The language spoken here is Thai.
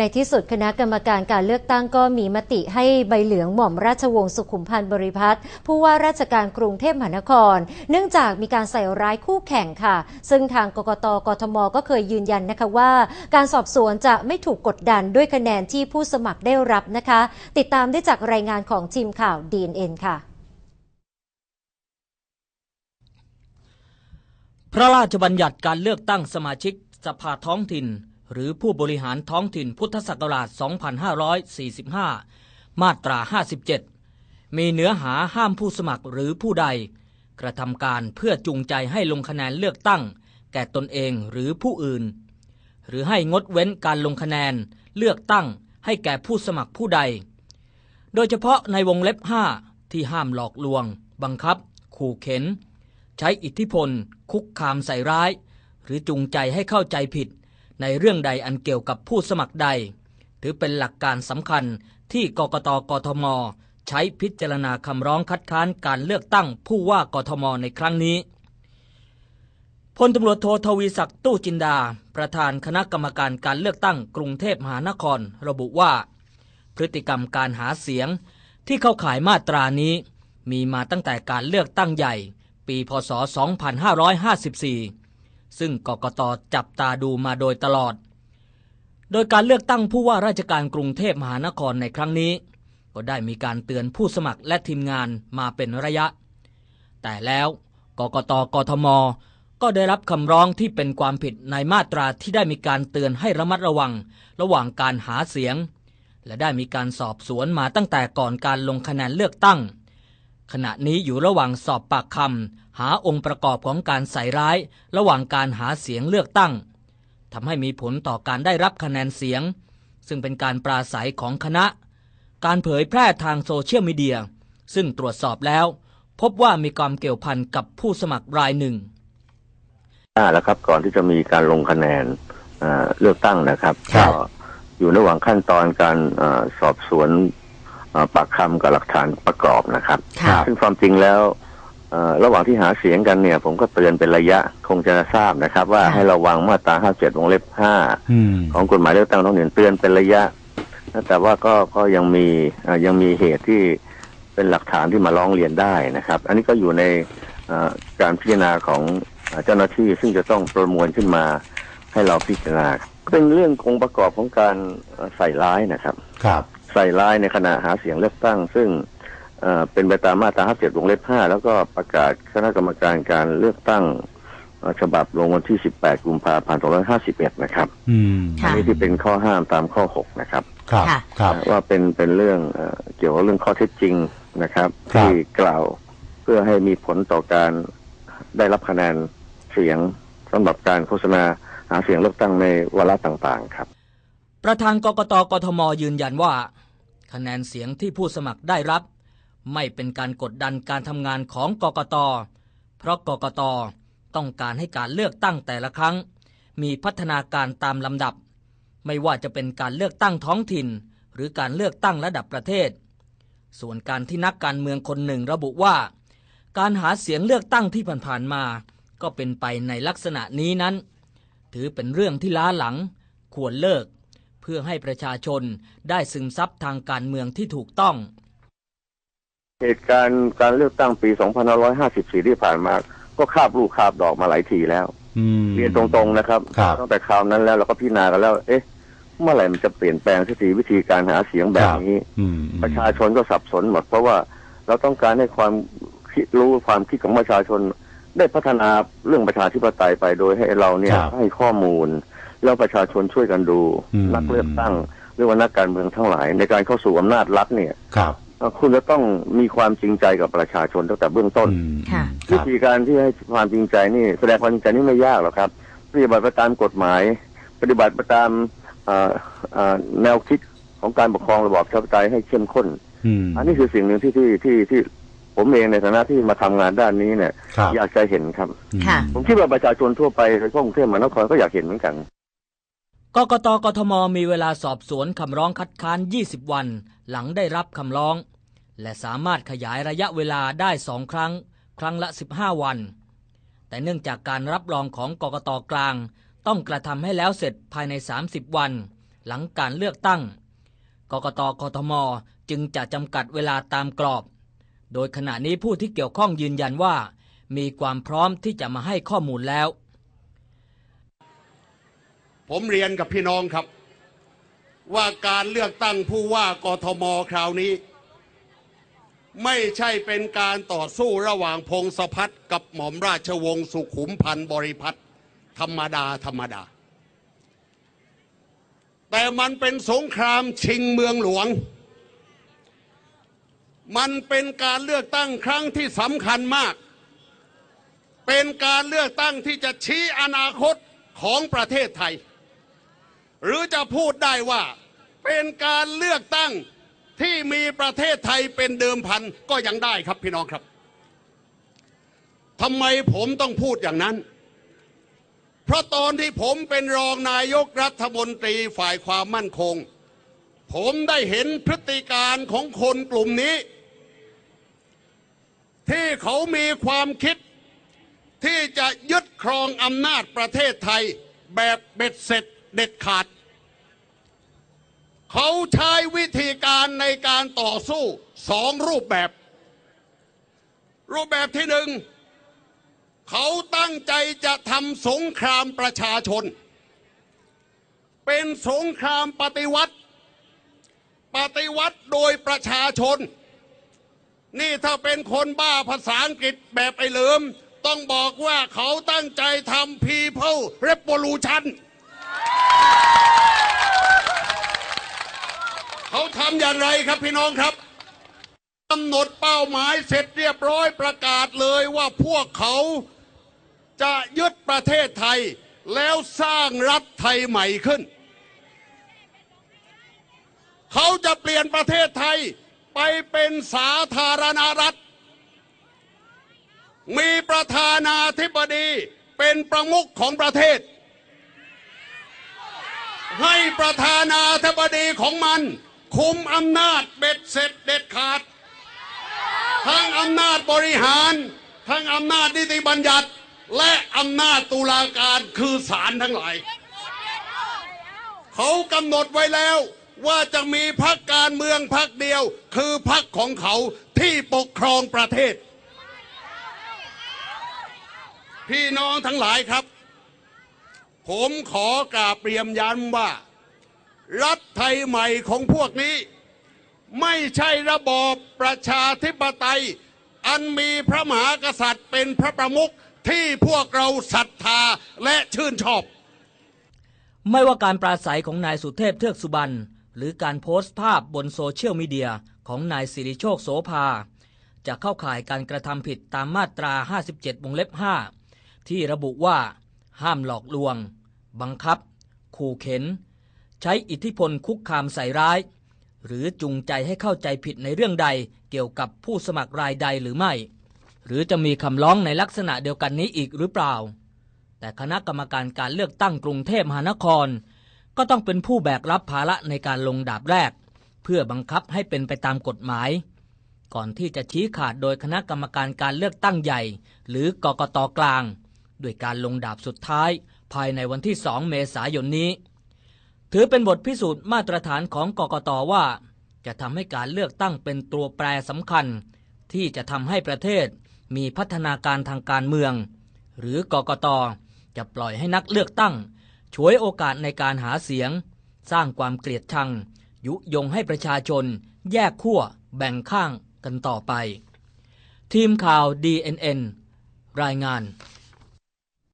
ในที่สุดคณะกรรมการการเลือกตั้งก็มีมติให้ใบเหลืองหม่อมราชวงศ์สุขุมพันธ์บริพัตรผู้ว่าราชการกรุงเทพมหานคร เนื่องจากมีการใส่ร้ายคู่แข่งค่ะ ซึ่งทางกกตกทมก็เคยยืนยันนะคะว่า การสอบสวนจะไม่ถูกกดดันด้วยคะแนนที่ผู้สมัครได้รับนะคะ ติดตามได้จากรายงานของทีมข่าว DNN ค่ะพระราชบัญญัติการเลือกตั้งสมาชิกสภาท้องถิ่น หรือผู้บริหารท้องถิ่นพุทธศักราช 2545 มาตรา 57 มีเนื้อหาห้ามผู้สมัครหรือผู้ใด กระทำการเพื่อจูงใจให้ลงคะแนนเลือกตั้ง แก่ตนเองหรือผู้อื่น หรือให้งดเว้นการลงคะแนนเลือกตั้งให้แก่ผู้สมัครผู้ใด โดยเฉพาะในวงเล็บ 5 ที่ห้ามหลอกลวง บังคับ ขู่เข็น ใช้อิทธิพล คุกคามใส่ร้าย หรือจูงใจให้เข้าใจผิด ในเรื่องใดอันเกี่ยวกับผู้สมัครใด ถือเป็นหลักการสำคัญที่กกตกทม ใช้พิจารณาคำร้องคัดค้านการเลือกตั้งผู้ว่ากทมในครั้งนี้พลตำรวจโททวีศักดิ์ตู้จินดา ประธานคณะกรรมการการเลือกตั้งกรุงเทพมหานคร ระบุว่า พฤติกรรมการหาเสียงที่เข้าข่ายมาตรานี้ มีมาตั้งแต่การเลือกตั้งใหญ่ ปีพศ 2554 ซึ่งกกตจับตาดูมาโดยตลอด โดยการเลือกตั้งผู้ว่าราชการกรุงเทพมหานครในครั้งนี้ ก็ได้มีการเตือนผู้สมัครและทีมงานมาเป็นระยะ แต่แล้วกกตกทม ก็ได้รับคำร้องที่เป็นความผิดในมาตราที่ได้มีการเตือนให้ระมัดระวัง ระหว่างการหาเสียง และได้มีการสอบสวนมาตั้งแต่ก่อนการลงคะแนนเลือกตั้ง ขณะนี้อยู่ระหว่างสอบปากคำหาองค์ประกอบของการใส่ร้าย ระหว่างการหาเสียงเลือกตั้งทำให้มีผลต่อการได้รับคะแนนเสียง ซึ่งเป็นการปราศัยของคณะ การเผยแพร่ทางโซเชียลมีเดีย ซึ่งตรวจสอบแล้ว พบว่ามีความเกี่ยวพันกับผู้สมัครรายหนึ่งอ่าแล้วครับก่อนที่จะมีการลงคะแนนอ่าเลือกตั้งนะครับครัก็บอยู่ระหว่างขั้นตอนการอาสอบสวนอ่า ปากคำกับหลักฐานประกอบนะครับค่ะซึ่งความจริงแล้วอ่าระหว่างที่หาเสียงกันเนี่ย ผมก็เตือนเป็นระยะคงจะทราบนะครับ ว่าค่ะให้ระวังมาตรา 57 วงเล็บอืม5ของกฎหมายเลือกตั้งท้องถิ่นเตือนเป็นระยะ แต่ว่าก็ก็ยังมีอ่ายังมีเหตุที่เป็นหลักฐานที่มาร้องเรียนได้นะครับ อันนี้ก็อยู่ในอ่าการพิจารณาของอ่าเจ้าหน้าที่ซึ่งจะต้องประมวลขึ้นมาให้เราพิจารณาเป็นเรื่ององค์ประกอบของการเอ่อใส่ร้ายนะครับ ครับ ใส่ร้ายในขณะหาเสียงเลือกตั้ง ซึ่งเอ่อเป็นไปตามมาตรา57วงเล็บ5แล้วก็ประกาศคณะกรรมการการเลือกตั้งเอ่อฉบับลงวันที่ 18 กุมภาพันธ์2551 นะครับอืมอัค่ะนี้ที่เป็นข้อห้ามตามข้อ 6 นะครับครับค่ะครับว่าเป็นเป็นเรื่องเอ่อเกี่ยวกับเรื่องข้อเท็จจริงนะครับครับที่กล่าวเพื่อให้มีผลต่อการได้รับคะแนนเสียงสำหรับการโฆษณาหาเสียงเลือกตั้งในวาระต่างๆ ครับ ประธานกกตกทมยืนยันว่า คะแนนเสียงที่ผู้สมัครได้รับ ไม่เป็นการกดดันการทำงานของกกต เพราะกกตต้องการให้การเลือกตั้งแต่ละครั้ง มีพัฒนาการตามลำดับ ไม่ว่าจะเป็นการเลือกตั้งท้องถิ่น หรือการเลือกตั้งระดับประเทศ ส่วนการที่นักการเมืองคนหนึ่งระบุว่า การหาเสียงเลือกตั้งที่ผ่านๆมา ก็เป็นไปในลักษณะนี้นั้น ถือเป็นเรื่องที่ล้าหลัง ควรเลิก พื่อให้ประชาชนได้ซึมซับทางการเมืองที่ถูกต้อง เหตุการณ์การเลือกตั้งปี 2554 ที่ผ่านมา ก็คาบลูกคาบดอกมาหลายทีแล้วอืมเรียนตรงๆนะครับครับตั้งแต่คราวนั้นแล้วเราก็พิจารณากันแล้ว เอ๊ะ เมื่อไหร่มันจะเปลี่ยนแปลงสักทีวิธีการหาเสียงแบบนี้อืมประชาชนก็สับสนหมด เพราะว่าเราต้องการให้ความคิดรู้ความคิดของประชาชนได้พัฒนาเรื่องประชาธิปไตยไปโดยให้เราเนี่ยครับให้ข้อมูล แล้วประชาชนช่วยกันดูอืมนักเลือกตั้งหรือว่านักการเมืองทั้งหลาย ในการเข้าสู่อำนาจรัฐเนี่ยครับเอ่อคุณจะต้องมีความจริงใจกับประชาชนตั้งแต่เบื้องต้นอืมค่ะควิรับธีการที่ให้ความจริงใจนี่แสดงความจริงใจนี่ไม่ยากหรอกครับ ปฏิบัติไปตามกฎหมาย ปฏิบัติไปตามเอ่อเอ่อแนวคิดของการปกครองระบอบประชาธิปไตยให้เข้มข้นอืมอันนี้คือสิ่งหนึ่งที่ที่ที่ที่ผมเองในฐานะที่มาทำงานด้านนี้เนี่ยครับอยากจะเห็นครับค่ะผมคิดว่าประชาชนทั่วไปโดยเฉพาะกรุงเทพมหานครก็อยากเห็นเหมือนกัน กกตกทมมีเวลาสอบสวนคำร้องคัดค้าน 20 วัน หลังได้รับคำร้อง และสามารถขยายระยะเวลาได้สองครั้ง ครั้งละ 15 วัน แต่เนื่องจากการรับรองของกกตกลาง ต้องกระทำให้แล้วเสร็จภายใน 30 วัน หลังการเลือกตั้ง กกตกทมจึงจะจำกัดเวลาตามกรอบ โดยขณะนี้ผู้ที่เกี่ยวข้องยืนยันว่า มีความพร้อมที่จะมาให้ข้อมูลแล้ว ผมเรียนกับพี่น้องครับ ว่าการเลือกตั้งผู้ว่ากทมคราวนี้ ไม่ใช่เป็นการต่อสู้ระหว่างพงศพัฒน์กับหม่อมราชวงศ์สุขุมพันธ์บริพัตรธรรมดาธรรมดา แต่มันเป็นสงครามชิงเมืองหลวง มันเป็นการเลือกตั้งครั้งที่สำคัญมาก เป็นการเลือกตั้งที่จะชี้อนาคตของประเทศไทย หรือจะพูดได้ว่าเป็นการเลือกตั้งที่มีประเทศไทยเป็นเดิมพันก็ยังได้ครับพี่น้องครับทำไมผมต้องพูดอย่างนั้น เพราะตอนที่ผมเป็นรองนายกรัฐมนตรีฝ่ายความมั่นคง ผมได้เห็นพฤติการของคนกลุ่มนี้ ที่เขามีความคิด ที่จะยึดครองอำนาจประเทศไทยแบบเบ็ดเสร็จเด็ดขาด เขาใช้วิธีการในการต่อสู้สองรูปแบบ รูปแบบที่หนึ่งเขาตั้งใจจะทำสงครามประชาชน เป็นสงครามปฏิวัติ ปฏิวัติโดยประชาชน นี่ถ้าเป็นคนบ้าภาษาอังกฤษแบบไอ้เหลิม ต้องบอกว่าเขาตั้งใจทำ people revolution เขาทำอย่างไรครับพี่น้องครับกำหนดเป้าหมายเสร็จเรียบร้อยประกาศเลยว่าพวกเขาจะยึดประเทศไทยแล้วสร้างรัฐไทยใหม่ขึ้น เขาจะเปลี่ยนประเทศไทยไปเป็นสาธารณรัฐ มีประธานาธิบดีเป็นประมุขของประเทศ ให้ประธานาธิบดีของมัน คุมอำนาจเบ็ดเสร็จเด็ดขาด ทั้งอำนาจบริหาร ทั้งอำนาจนิติบัญญัติ และอำนาจตุลาการคือศาลทั้งหลาย เขากำหนดไว้แล้วว่าจะมีพักการเมืองพักเดียว คือพักของเขาที่ปกครองประเทศ พี่น้องทั้งหลายครับ ผมขอกราบเรียมย้ำว่า รัฐไทยใหม่ของพวกนี้ ไม่ใช่ระบอบประชาธิปไตย อันมีพระมหากษัตริย์เป็นพระประมุขที่พวกเราศรัทธาและชื่นชอบ ไม่ว่าการปราศัยของนายสุเทพเทือกสุบรรณหรือการโพสต์ภาพบนโซเชียลมีเดียของนายสิริโชคโสภา จะเข้าข่ายการกระทำผิดตามมาตรา 57 วงเล็บ 5 ที่ระบุว่า ห้ามหลอกลวง บังคับ ขู่เข็น ใช้อิทธิพลคุกคามใส่ร้าย หรือจูงใจให้เข้าใจผิดในเรื่องใดเกี่ยวกับผู้สมัครรายใดหรือไม่ หรือจะมีคำร้องในลักษณะเดียวกันนี้อีกหรือเปล่า แต่คณะกรรมการการเลือกตั้งกรุงเทพมหานคร ก็ต้องเป็นผู้แบกรับภาระในการลงดาบแรก เพื่อบังคับให้เป็นไปตามกฎหมาย ก่อนที่จะชี้ขาดโดยคณะกรรมการการเลือกตั้งใหญ่ หรือกกตกลาง ด้วยการลงดาบสุดท้าย ภายในวันที่ 2 เมษายนนี้ ถือเป็นบทพิสูจน์มาตรฐานของกกตว่า จะทำให้การเลือกตั้งเป็นตัวแปรสำคัญ ที่จะทำให้ประเทศมีพัฒนาการทางการเมือง หรือกกตจะปล่อยให้นักเลือกตั้งฉวยโอกาสในการหาเสียง สร้างความเกลียดชัง ยุยงให้ประชาชน แยกขั้วแบ่งข้างกันต่อไป ทีมข่าว DNN รายงาน